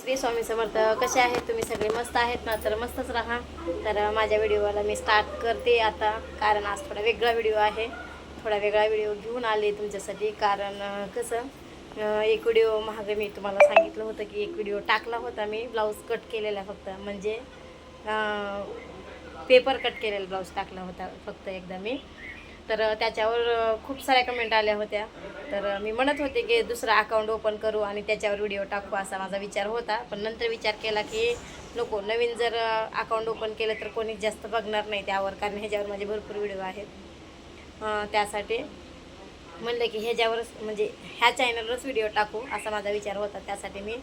श्री स्वामी समर्थ कसे आहेत तुम्ही सगळे? मस्त आहेत ना? तर मस्तच राहा. तर माझ्या व्हिडिओला मी स्टार्ट करते आता. कारण आज थोडा वेगळा व्हिडिओ आहे. थोडा वेगळा व्हिडिओ घेऊन आले तुमच्यासाठी. कारण कसं एक व्हिडिओ मागे मी तुम्हाला सांगितलं होतं की एक व्हिडिओ टाकला होता मी. ब्लाऊज कट केलेला फक्त. म्हणजे पेपर कट केलेला ब्लाऊज टाकला होता फक्त एकदा मी. तर त्याच्यावर खूप साऱ्या कमेंट आल्या होत्या. तर मी म्हणत होते की दुसरा अकाउंट ओपन करू आणि त्याच्यावर व्हिडिओ टाकू असा माझा विचार होता. पण नंतर विचार केला की नको नवीन जर अकाउंट ओपन केलं तर कोणी जास्त बघणार नाही त्यावर कारण ह्याच्यावर माझे भरपूर व्हिडिओ आहेत. त्यासाठी म्हणलं की ह्याच्यावरच म्हणजे ह्या चॅनलवरच व्हिडिओ टाकू असा माझा विचार होता. त्यासाठी मी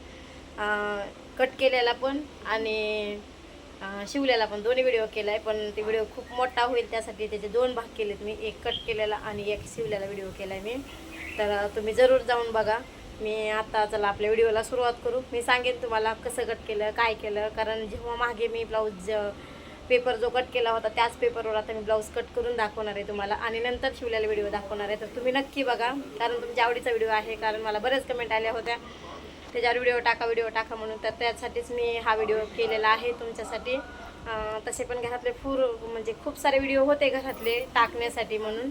कट केलेला पण आणि शिवल्याला शिवलेला पण दोन्ही व्हिडिओ केला आहे पण ते व्हिडिओ खूप मोठा होईल त्यासाठी त्याचे दोन भाग केलेत मी. एक कट केलेला आणि एक शिवलेला व्हिडिओ केला आहे मी. तर तुम्ही जरूर जाऊन बघा. मी आता चला आपल्या व्हिडिओला सुरुवात करू. मी सांगेन तुम्हाला कसं कट केलं काय केलं. कारण जेव्हा मागे मी ब्लाऊज पेपर जो कट केला होता त्याच पेपरवर आता मी ब्लाऊज कट करून दाखवणार आहे तुम्हाला. आणि नंतर शिवलेला व्हिडिओ दाखवणार आहे. तर तुम्ही नक्की बघा. कारण तुमच्या आवडीचा व्हिडिओ आहे. कारण मला बरेच कमेंट आल्या होत्या. त्याच्यावर व्हिडिओ टाका व्हिडिओ टाका म्हणून. तर त्यासाठीच मी हा व्हिडिओ केलेला आहे तुमच्यासाठी. तसे पण घरातले फूर म्हणजे खूप सारे व्हिडिओ होते घरातले टाकण्यासाठी म्हणून.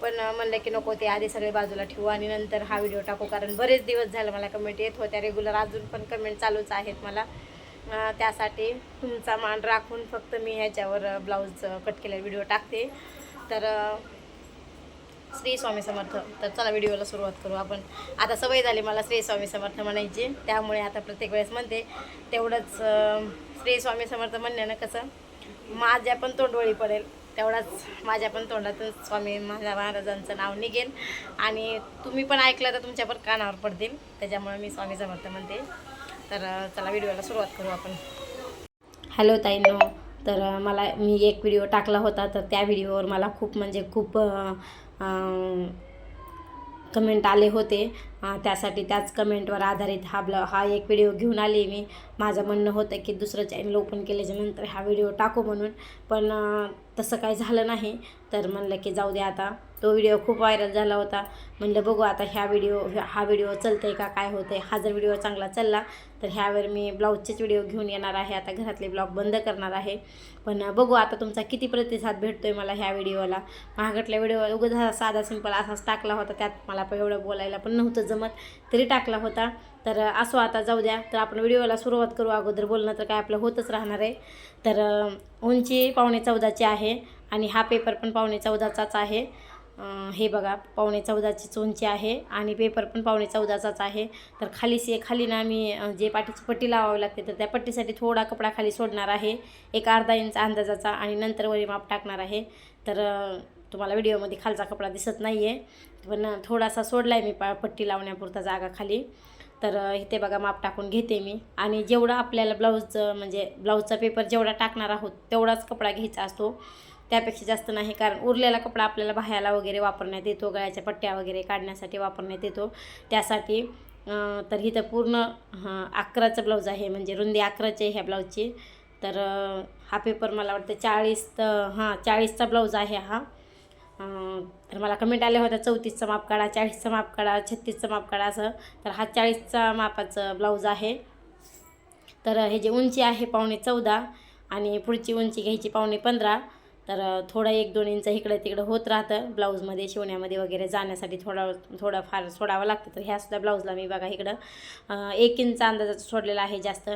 पण म्हणलं की नको ते आधी सगळे बाजूला ठेवू आणि नंतर हा व्हिडिओ टाकू. कारण बरेच दिवस झाले मला कमेंट येत होत्या रेग्युलर अजून पण कमेंट चालूच आहेत मला. त्यासाठी तुमचा मान राखून फक्त मी ह्याच्यावर ब्लाऊज कट केलेला व्हिडिओ टाकते. तर श्री स्वामी समर्थ. तर चला व्हिडिओला सुरुवात करू. आपण आता सवय झाली मला श्री स्वामी समर्थ म्हणायची. त्यामुळे आता प्रत्येक वेळेस म्हणते तेवढंच श्री स्वामी समर्थ म्हणण्यानं कसं? माझ्या पण तोंडवळी पडेल. तेवढाच माझ्या पण तोंडातून स्वामी माझ्या महाराजांचं नाव निघेल. आणि तुम्ही पण ऐकलं तर तुमच्या पण कानावर पडतील. त्याच्यामुळे मी स्वामी समर्थ म्हणते. तर चला व्हिडिओला सुरुवात करू आपण. हॅलो ताईनो. तर मला मी एक व्हिडिओ टाकला होता. तर त्या व्हिडिओवर मला खूप म्हणजे खूप कमेंट आले होते. त्यासाठी त्याच कमेंटवर आधारित हा ब्ल हा एक व्हिडिओ घेऊन आले मी. माझं म्हणणं होतं की दुसरं चॅनल ओपन केल्याच्यानंतर हा व्हिडिओ टाकू म्हणून. पण तसं काही झालं नाही. तर म्हणलं की जाऊ दे आता. तो व्हिडिओ खूप व्हायरल झाला होता. म्हणलं बघू आता ह्या व्हिडिओ हा व्हिडिओ चलतंय का? काय होतं आहे हा जर व्हिडिओ चांगला चालला तर ह्यावर मी ब्लाऊजचेच व्हिडिओ घेऊन येणार आहे. आता घरातले ब्लॉग बंद करणार आहे. पण बघू आता तुमचा किती प्रतिसाद भेटतो आहे मला ह्या व्हिडिओला महागटल्या व्हिडिओ उगाच हा साधा सिंपल असाच टाकला होता. त्यात मला पण एवढं बोलायला पण नव्हतं जमत तरी टाकला होता. तर असो आता जाऊ द्या. तर आपण व्हिडिओला सुरुवात करू. अगोदर बोलणं तर काय आपलं होतच राहणार आहे. तर उंची पावणे चौदाची आहे आणि हा पेपर पण पावणे चौदाचाच आहे. हे बघा पावणे चौदाची उंची आहे आणि पेपर पण पावणे चौदाचाच आहे. तर खाली से खाली ना मी जे पाठीची पट्टी लावावी लागते तर त्या पट्टीसाठी थोडा कपडा खाली सोडणार आहे. एक अर्धा इंच अंदाजाचा आणि नंतर वरी माप टाकणार आहे. तर तुम्हाला व्हिडिओमध्ये खालचा कपडा दिसत नाही आहे पण थोडासा सोडला आहे मी पा पट्टी लावण्यापुरता जागा खाली. तर इथे बघा माप टाकून घेते मी. आणि जेवढा आपल्याला ब्लाऊज म्हणजे ब्लाऊजचा पेपर जेवढा टाकणार आहोत तेवढाच कपडा घ्यायचा असतो. त्यापेक्षा जास्त नाही कारण उरलेला कपडा आपल्याला बाह्याला वगैरे वापरण्यात येतो गळ्याच्या पट्ट्या वगैरे काढण्यासाठी वापरण्यात येतो. त्यासाठी तर ही तर पूर्ण हं, अकराचं ब्लाऊज आहे म्हणजे रुंदी अकराची आहे ह्या ब्लाऊजची. तर हा पेपर मला वाटतं चाळीस तर हां चाळीसचा ब्लाऊज आहे हा. तर मला कमेंट आल्या होत्या चौतीसचा माप काढा चाळीसचा माप काढा छत्तीसचा माप काढा असं. तर हा चाळीसचा मापाचं ब्लाऊज आहे. तर हे जे उंची आहे पावणे चौदा आणि पुढची उंची घ्यायची पावणे पंधरा. तर थोडं एक दोन इंच इकडं तिकडं होत राहतं. ब्लाऊजमध्ये शिवण्यामध्ये वगैरे जाण्यासाठी थोडा थोडं फार सोडावं लागतं. तर ह्यासुद्धा ब्लाऊजला मी बघा इकडं एक इंच अंदाजाचं सोडलेला आहे जास्त.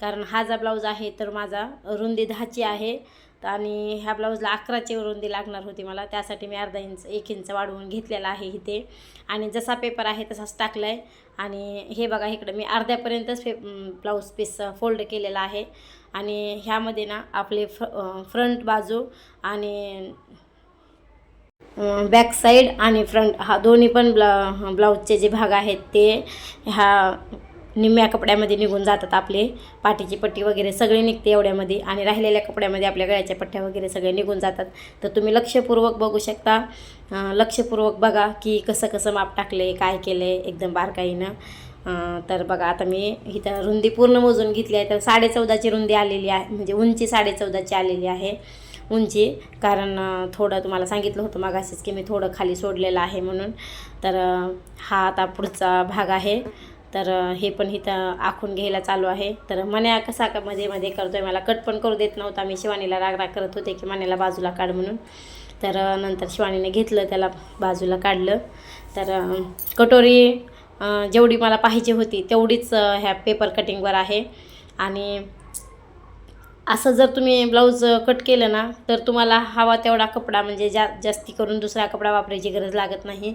कारण हा जा ब्लाऊज आहे तर माझा रुंदी दहाची आहे. आणि ह्या ब्लाऊजला अकराची रुंदी लागणार होती मला. त्यासाठी मी अर्धा इंच एक इंच वाढवून घेतलेला आहे इथे. आणि जसा पेपर आहे तसाच टाकला आहे आणि हे बघा इकडं मी अर्ध्यापर्यंतच फे ब्लाऊज पीस फोल्ड केलेला आहे. आणि ह्यामध्ये ना आपले फ्र फ्रंट बाजू आणि बॅक साईड आणि फ्रंट हा दोन्ही पण ब्ला ब्लाऊजचे जे भाग आहेत ते ह्या निम्म्या कपड्यामध्ये निघून जातात आपले. पाठीची पट्टी वगैरे सगळे निघते एवढ्यामध्ये आणि राहिलेल्या कपड्यामध्ये आपल्या गळ्याच्या पट्ट्या वगैरे सगळे निघून जातात. तर तुम्ही लक्षपूर्वक बघू शकता. लक्षपूर्वक बघा की कसं कसं माप टाकले काय केले एकदम बारकाईनं. तर बघा आता मी इथं रुंदी पूर्ण मोजून घेतली आहे. तर साडेचौदाची रुंदी आलेली आहे. म्हणजे उंची साडेचौदाची आलेली आहे. उंची कारण थोडं तुम्हाला सांगितलं होतं मागाशीच की मी थोडं खाली सोडलेलं आहे म्हणून. तर हा आता पुढचा भाग आहे. तर हे पण इथं आखून घ्यायला चालू आहे. तर मन्या कसा का मध्ये मध्ये करतोय मला कट पण करू देत नव्हता. मी शिवानीला राग राग करत होते की मन्याला बाजूला काढ म्हणून. तर नंतर शिवानीने घेतलं त्याला बाजूला काढलं. तर कटोरी जेवढी मला पाहिजे होती तेवढीच ह्या पेपर कटिंगवर आहे. आणि असं जर तुम्ही ब्लाऊज कट केलं ना तर तुम्हाला हवा तेवढा कपडा म्हणजे जा जास्ती करून दुसरा कपडा वापरायची गरज लागत नाही.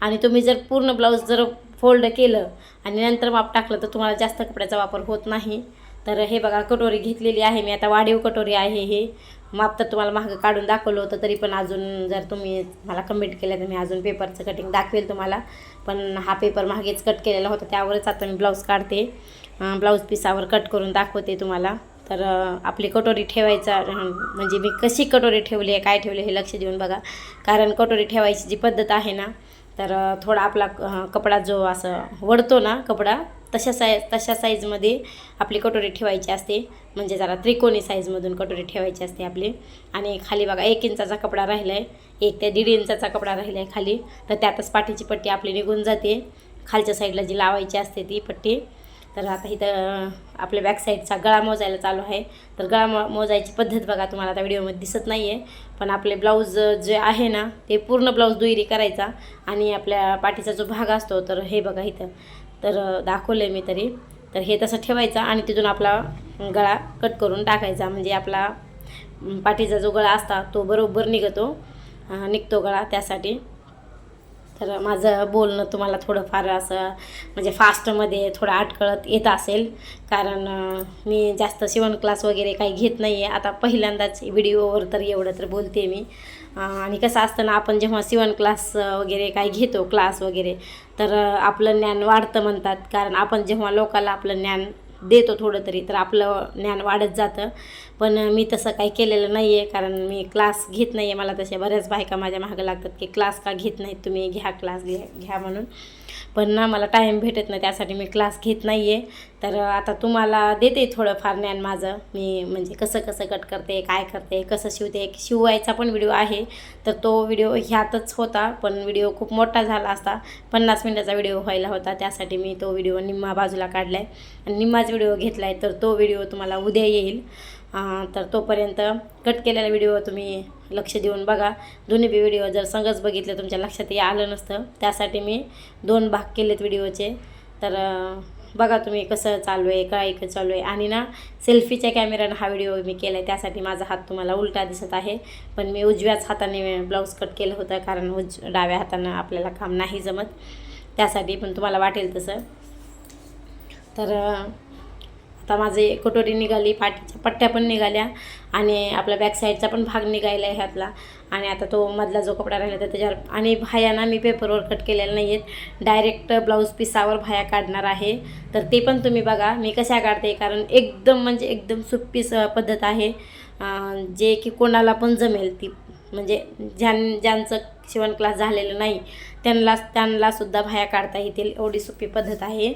आणि तुम्ही जर पूर्ण ब्लाऊज जर फोल्ड केलं आणि नंतर माप टाकलं तर तुम्हाला जास्त कपड्याचा वापर होत नाही. तर हे बघा कटोरी घेतलेली आहे मी. आता वाढीव कटोरी आहे हे. माप तर तुम्हाला मागं काढून दाखवलं होतं तरी पण अजून जर तुम्ही मला कमेंट केलं तर मी अजून पेपरचं कटिंग दाखवेल तुम्हाला. पण हा पेपर मागेच कट केलेला होता त्यावरच आता मी ब्लाऊज काढते. ब्लाऊज पिसावर कट करून दाखवते तुम्हाला. तर आपली कटोरी ठेवायचा म्हणजे मी कशी कटोरी ठेवली आहे काय ठेवली हे लक्ष देऊन बघा. कारण कटोरी ठेवायची जी पद्धत आहे ना तर थोडा आपला कपडा जो असं वडतो ना कपडा तशा साय तशा साईजमध्ये आपली कटोरी ठेवायची असते. म्हणजे जरा त्रिकोणी साईजमधून कटोरी ठेवायची असते आपली. आणि खाली बघा एक इंचाचा कपडा राहिला आहे एक ते दीड इंचाचा कपडा राहिला आहे खाली. तर त्यातच पाठीची पट्टी आपली निघून जाते. खालच्या साईडला जी लावायची असते ती पट्टी. तर आता इथं आपल्या बॅक साईडचा गळा मोजायला चालू आहे. तर गळा मो मोजायची पद्धत बघा तुम्हाला आता व्हिडिओमध्ये दिसत नाही आहे पण आपले ब्लाऊज जे आहे ना ते पूर्ण ब्लाऊज दुहेरी करायचा. आणि आपल्या पाठीचा जो भाग असतो तर हे बघा इथं. तर दाखवलं आहे मी तरी. तर हे तसं ठेवायचं आणि तिथून आपला गळा कट करून टाकायचा. म्हणजे आपला पाठीचा जो गळा असता तो बरोबर निघतो. निघतो गळा त्यासाठी. तर माझं बोलणं तुम्हाला थोडंफार असं म्हणजे फास्टमध्ये थोडं अटकळत येत असेल. कारण मी जास्त शिवण क्लास वगैरे काही घेत नाही आहे आता पहिल्यांदाच व्हिडिओवर तर एवढं तर बोलते मी. आणि कसं असतं ना आपण जेव्हा शिवण क्लास वगैरे काही घेतो क्लास वगैरे तर आपलं ज्ञान वाढतं म्हणतात. कारण आपण जेव्हा लोकांना आपलं ज्ञान देतो थोडं तरी तर आपलं ज्ञान वाढत जातं. पण मी तसं काही केलेलं नाही आहे कारण मी क्लास घेत नाही आहे मला तशा बऱ्याच बायका माझ्या मागं लागतात की क्लास का घेत नाहीत तुम्ही? घ्या क्लास घ्या घ्या म्हणून. पण ना मला टाईम भेटत नाही त्यासाठी मी क्लास घेत नाही आहे तर आता तुम्हाला देते थोडंफार ज्ञान माझं. मी म्हणजे कसं कसं कट करते काय करते कसं शिवते शिवायचा पण व्हिडिओ आहे. तर तो व्हिडिओ ह्यातच होता पण व्हिडिओ खूप मोठा झाला असता. पन्नास मिनटाचा व्हिडिओ व्हायला होता. त्यासाठी मी तो व्हिडिओ निम्मा बाजूला काढला आहे आणि निम्माच व्हिडिओ घेतला आहे तर तो व्हिडिओ तुम्हाला उद्या येईल. तर तोपर्यंत कट केलेला व्हिडिओ तुम्ही लक्ष देऊन बघा. दोन्ही बी व्हिडिओ जर संगच बघितले तुमच्या लक्षात आलं नसतं. त्यासाठी मी दोन भाग केलेत व्हिडिओचे. तर बघा तुम्ही कसं चालू आहे काय कसं चालू आहे. आणि ना सेल्फीच्या कॅमेऱ्यानं हा व्हिडिओ मी केला आहे त्यासाठी माझा हात तुम्हाला उलटा दिसत आहे. पण मी उजव्याच हाताने ब्लाऊज कट केलं होतं कारण उज डाव्या हातानं आपल्याला काम नाही जमत. त्यासाठी पण तुम्हाला वाटेल तसं. तर आता माझे कटोरी निघाली पाठीच्या पट्ट्या पण निघाल्या आणि आपल्या बॅक साईडचा पण भाग निघायला आहे ह्यातला आणि आता तो मधला जो कपडा राहिला तर त्याच्यावर आणि भायांना मी पेपरवर कट केलेला नाही आहेत डायरेक्ट ब्लाऊज पिसावर भाया काढणार आहे. तर ते पण तुम्ही बघा मी कशा काढते? कारण एकदम म्हणजे एकदम सोपी स- पद्धत आहे. जे की कोणाला पण जमेल ती. म्हणजे ज्यां ज्यांचं शिवण क्लास झालेलं नाही त्यांना त्यांनासुद्धा भाया काढता येतील. एवढी सोपी पद्धत आहे.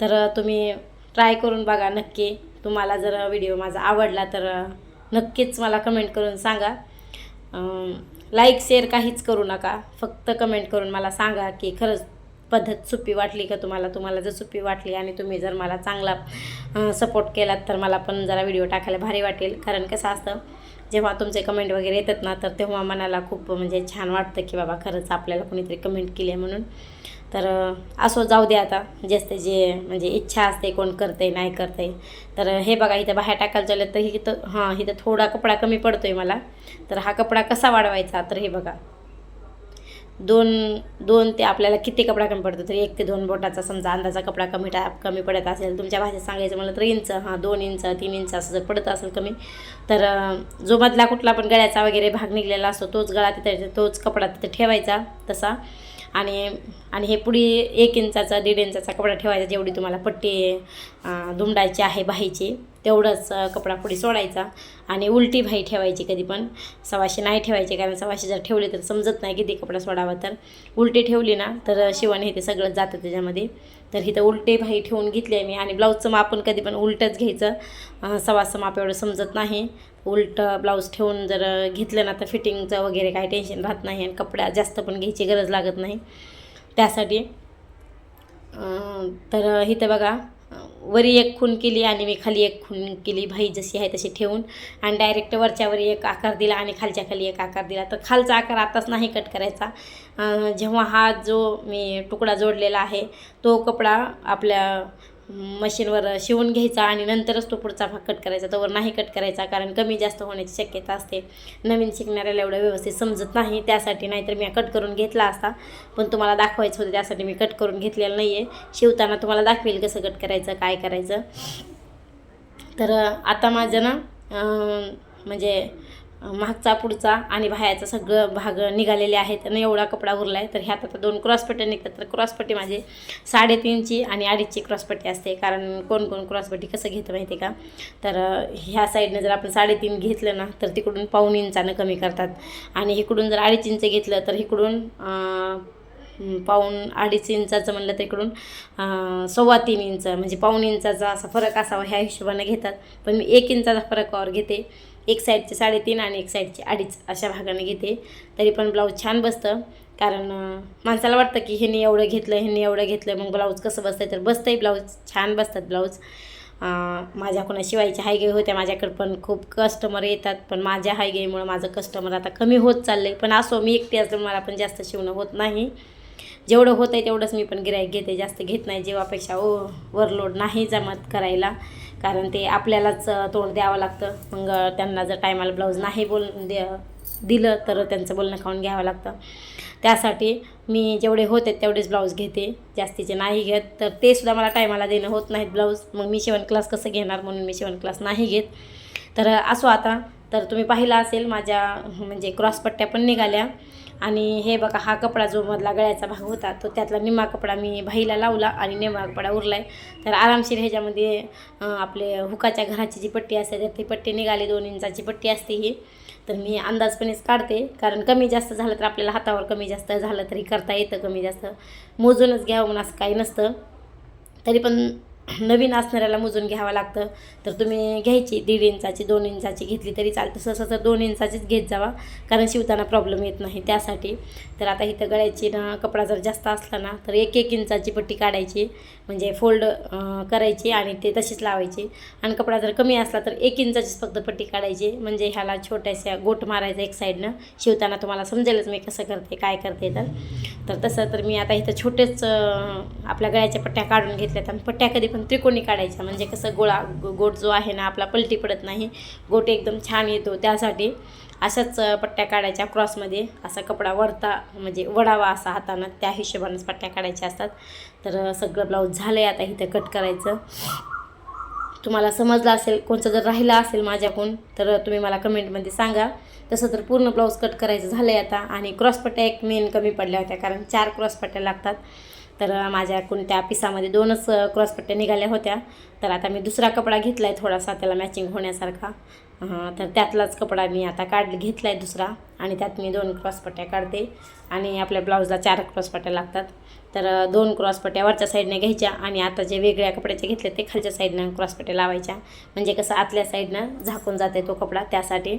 तर तुम्ही ट्राय करून बघा नक्की. तुम्हाला जर व्हिडिओ माझा आवडला तर नक्कीच मला कमेंट करून सांगा. लाईक शेअर काहीच करू नका. फक्त कमेंट करून मला सांगा की खरंच पद्धत सोपी वाटली का तुम्हाला? तुम्हाला जर सोपी वाटली आणि तुम्ही जर मला चांगला सपोर्ट केलात तर मला पण जरा व्हिडिओ टाकायला भारी वाटेल. कारण कसं असतं जेव्हा तुमचे कमेंट वगैरे येतात ना तर तेव्हा मनाला खूप म्हणजे छान वाटतं की बाबा खरंच आपल्याला कोणीतरी कमेंट केली आहे म्हणून. तर असो जाऊ दे आता. जास्त जे म्हणजे इच्छा असते कोण करते नाही करते तर हे बघा इथं बाहेर टाकायला चाललं तर इथं हां इथं थोडा कपडा कमी पडतो आहे मला. तर हा कपडा कसा वाढवायचा? तर हे बघा. दोन दोन ते आपल्याला किती कपडा कमी पडतो? तरी एक ते दोन बोटाचा समजा अंदाजा कपडा कमी टा कमी पडत असेल तुमच्या भाषेत सांगायचं म्हणलं तर इंच हां दोन इंच तीन इंच असं जर पडत असेल कमी तर जो मधला कुठला पण गळ्याचा वगैरे भाग निघलेला असतो तोच गळा तिथे तोच कपडा तिथे ठेवायचा तसा. आणि आणि हे पुढे एक इंचाचा दीड इंचाचा कपडा ठेवायचा जेवढी तुम्हाला पट्टी दुमडायची आहे बाहीची. तेवढंच कपडा पुढे सोडायचा आणि उलटी भाई ठेवायची कधी पण. सवाशे नाही ठेवायचे कारण सवाशे जर ठेवले तर समजत नाही किती कपडा सोडावा. तर उलटी ठेवली ना तर शिवण हे ते सगळं जातं त्याच्यामध्ये. तर इथं उलटे भाई ठेवून घेतली आहे मी आणि ब्लाऊजचं माप कधी पण उलटंच घ्यायचं. सवासं सवाचं माप एवढं समजत नाही. उलट ब्लाऊज ठेवून जर घेतलं ना तर फिटिंगचं वगैरे काही टेन्शन राहत नाही आणि कपडा जास्त पण घ्यायची गरज लागत नाही. त्यासाठी तर इथं बघा वरी एक खून केली आणि मी खाली एक खून केली. भाई जशी आहे तशी ठेवून. आणि डायरेक्ट वरच्यावरी एक आकार दिला आणि खालच्या खाली एक आकार दिला. तर खालचा आकार आताच नाही कट करायचा. जेव्हा हा जो मी तुकडा जोडलेला आहे तो कपडा आपल्या मशीनवर शिवून घ्यायचा आणि नंतरच तो पुढचा भाग कट करायचा. तोवर नाही कट करायचा कारण कमी जास्त होण्याची शक्यता असते. नवीन शिकणाऱ्याला एवढं व्यवस्थित समजत नाही त्यासाठी नाहीतर मी कट करून घेतला असता. पण तुम्हाला दाखवायचं होतं त्यासाठी मी कट करून घेतलेलं नाही आहे शिवताना तुम्हाला दाखवेल कसं कट करायचं काय करायचं. तर आता माझं ना म्हणजे मागचा पुढचा आणि बाहेरचा सगळं भाग निघालेले आहेत. आणि एवढा कपडा उरला आहे तर ह्यात आता दोन क्रॉसपट्ट्या निघतात. तर क्रॉसपट्टी माझे साडेतीनची आणि अडीचची क्रॉसपट्टी असते. कारण कोण कोण क्रॉसपट्टी कसं घेतं माहिती आहे का? तर ह्या साईडनं जर आपण साडेतीन घेतलं ना तर तिकडून पाऊण इंचानं कमी करतात. आणि इकडून जर अडीच इंच घेतलं तर इकडून पाऊण अडीच इंचाचं म्हणलं तर इकडून सव्वा तीन इंच म्हणजे पाऊण इंचाचा असा फरक असावा ह्या हिशोबाने घेतात. पण मी एक इंचाचा फरकावर घेते. एक साईडचे साडेतीन आणि एक साईडचे अडीच अशा भागाने घेते. तरी पण ब्लाऊज छान बसतं. कारण माणसाला वाटतं की ह्यांनी एवढं घेतलं ह्यांनी एवढं घेतलं मग ब्लाऊज कसं बसतं तर बसतंय ब्लाऊज. छान बसतात ब्लाऊज. माझ्याकडून माझ्या शिवायच्या हायगे होत्या. माझ्याकडे पण खूप कस्टमर येतात. पण माझ्या हायगेमुळं माझं कस्टमर आता कमी होत चाललं पण असो मी एकटी असं मला पण जास्त शिवणं होत नाही. जेवढं होतं आहे तेवढंच मी पण गिरायक घेते. जास्त घेत नाही. जेव्हापेक्षा ओ वरलोड नाही जमत करायला. कारण ते आपल्यालाच तोंड द्यावं लागतं. मग त्यांना जर टायमाला ब्लाऊज नाही बोल दे दिलं तर त्यांचं बोलणं खाऊन घ्यावं लागतं. त्यासाठी मी जेवढे होते तेवढेच ब्लाऊज घेते. जास्तीचे नाही घेत तर ते सुद्धा मला टायमाला देणं होत नाहीत ब्लाऊज. मग मी शिवण क्लास कसं घेणार म्हणून मी शिवण क्लास नाही घेत. तर असो आता. तर तुम्ही पाहिला असेल माझ्या म्हणजे क्रॉसपट्ट्या पण निघाल्या. आणि हे बघा हा कपडा जो मधला गळ्याचा भाग होता तो त्यातला निम्मा कपडा मी भाईला लावला आणि निम्मा कपडा उरला आहे तर आरामशीर ह्याच्यामध्ये आपले हुकाच्या घराची जी पट्टी असते तर ती पट्टी निघाली दोन इंचाची पट्टी असते ही. तर मी अंदाजपणेच काढते कारण कमी जास्त झालं तर आपल्याला हातावर कमी जास्त झालं तरी करता येतं कमी जास्त. मोजूनच घ्यावं म्हणून असं काही नसतं. तरी पण नवीन असणाऱ्याला मोजून घ्यावं लागतं. तर तुम्ही घ्यायची दीड इंचाची दोन इंचाची घेतली तरी चालतं. सहसा तर दोन इंचाचीच घेत जावा कारण शिवताना प्रॉब्लेम येत नाही. त्यासाठी तर आता इथं गळ्याची ना कपडा जर जास्त असला ना तर एक एक इंचाची पट्टी काढायची. म्हणजे फोल्ड करायची आणि ते तशीच लावायची. आणि कपडा जर कमी असला तर एक इंचाचीच फक्त पट्टी काढायची. म्हणजे ह्याला छोट्याशा गोट मारायचा एक साईडनं शिवताना तुम्हाला समजेलच मी कसं करते काय करते तर. तर तसं तर मी आता इथं छोटेच आपल्या गळ्याच्या पट्ट्या काढून घेतल्यात. आणि पट्ट्या कधी पण त्रिकोणी काढायचा म्हणजे कसं गोळा गोट जो आहे ना आपला पलटी पडत नाही. गोट एकदम छान येतो. त्यासाठी अशाच पट्ट्या काढायच्या क्रॉसमध्ये. असा कपडा वरता म्हणजे वडावा असा हातानं त्या हिशोबानंच पट्ट्या काढायच्या असतात. तर सगळं ब्लाऊज झालं आहे आता इथं कट करायचं. तुम्हाला समजलं असेल कोणचं जर राहिलं असेल माझ्याकडून तर तुम्ही मला कमेंटमध्ये सांगा. तसं तर पूर्ण ब्लाऊज कट करायचं झालं आहे आता. आणि क्रॉसपट्ट्या एक मेन कमी पडल्या होत्या कारण चार क्रॉसपट्ट्या लागतात. तर माझ्या त्या पिसामध्ये दोनच क्रॉसपट्ट्या निघाल्या होत्या. तर आता मी दुसरा कपडा घेतला आहे थोडासा त्याला मॅचिंग होण्यासारखा. तर त्यातलाच कपडा मी आता काढ घेतला आहे दुसरा आणि त्यात मी दोन क्रॉसपट्ट्या काढते आणि आपल्या ब्लाऊजला चार क्रॉसपट्ट्या लागतात. तर दोन क्रॉसपट्ट्या वरच्या साईडने घ्यायच्या आणि आता जे वेगळ्या कपड्याचे घेतले ते खालच्या साईडनं क्रॉसपट्ट्या लावायच्या. म्हणजे कसं आतल्या साईडनं झाकून जाते तो कपडा त्यासाठी.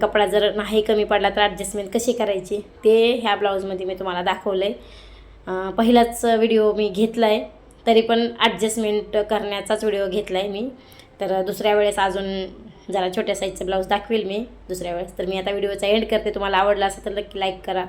कपडा जर नाही कमी पडला तर ॲडजस्टमेंट कशी करायची ते ह्या ब्लाऊजमध्ये मी तुम्हाला दाखवलं आहे पहिलाच व्हिडिओ मी घेतला आहे तरी पण ॲडजस्टमेंट करण्याचाच व्हिडिओ घेतला आहे मी. तर दुसऱ्या वेळेस अजून जरा छोट्या साईजचं ब्लाऊज दाखवेल मी. दुसऱ्या वेळेस तर मी आता व्हिडिओचा एंड करते. तुम्हाला आवडला असेल तर नक्की लाईक करा.